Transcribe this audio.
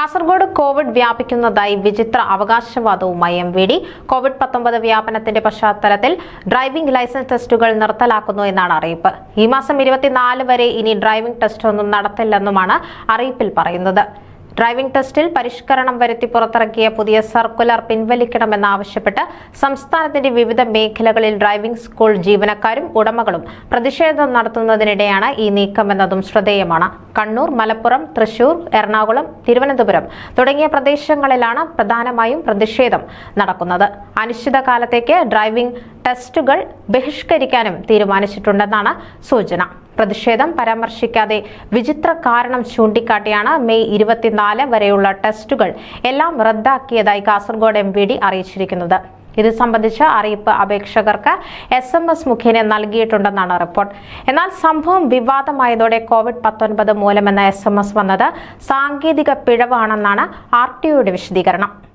Kasaragod Covid വ്യാപിക്കുന്നതായി വിചിത്ര അവകാശവാദവുമായി എം വി ഡി. കോവിഡ് പത്തൊമ്പത് വ്യാപനത്തിന്റെ പശ്ചാത്തലത്തിൽ ഡ്രൈവിംഗ് ലൈസൻസ് ടെസ്റ്റുകൾ നിർത്തലാക്കുന്നു എന്നാണ് അറിയിപ്പ്. ഈ മാസം ഇരുപത്തിനാല് വരെ ഇനി ഡ്രൈവിംഗ് ടെസ്റ്റ് ഒന്നും നടത്തില്ലെന്നുമാണ് അറിയിപ്പിൽ പറയുന്നത്. ഡ്രൈവിംഗ് ടെസ്റ്റിൽ പരിഷ്കരണം വരുത്തി പുറത്തിറക്കിയ പുതിയ സർക്കുലർ പിൻവലിക്കണമെന്നാവശ്യപ്പെട്ട് സംസ്ഥാനത്തിന്റെ വിവിധ മേഖലകളിൽ ഡ്രൈവിംഗ് സ്കൂൾ ജീവനക്കാരും ഉടമകളും പ്രതിഷേധം നടത്തുന്നതിനിടെയാണ് ഈ നീക്കമെന്നതും ശ്രദ്ധേയമാണ്. കണ്ണൂർ മലപ്പുറം തൃശൂർ എറണാകുളം തിരുവനന്തപുരം തുടങ്ങിയ പ്രദേശങ്ങളിലാണ് പ്രധാനമായും പ്രതിഷേധം നടക്കുന്നത്. അനിശ്ചിതകാലത്തേക്ക് ഡ്രൈവിംഗ് ടെസ്റ്റുകൾ ബഹിഷ്കരിക്കാനും തീരുമാനിച്ചിട്ടുണ്ടെന്നാണ് സൂചന. പ്രതിഷേധം പരാമർശിക്കാതെ വിചിത്ര കാരണം ചൂണ്ടിക്കാട്ടിയാണ് മെയ് ഇരുപത്തിനാല് വരെയുള്ള ടെസ്റ്റുകൾ എല്ലാം റദ്ദാക്കിയതായി കാസർഗോഡ് എം അറിയിച്ചിരിക്കുന്നത്. ഇത് സംബന്ധിച്ച അറിയിപ്പ് അപേക്ഷകർക്ക് എസ് എം എസ് മുഖേന നൽകിയിട്ടുണ്ടെന്നാണ് റിപ്പോർട്ട്. എന്നാൽ സംഭവം വിവാദമായതോടെ കോവിഡ് പത്തൊൻപത് മൂലമെന്ന എസ് എം എസ് വന്നത് സാങ്കേതിക പിഴവാണെന്നാണ് ആർ ടി ഒയുടെ വിശദീകരണം.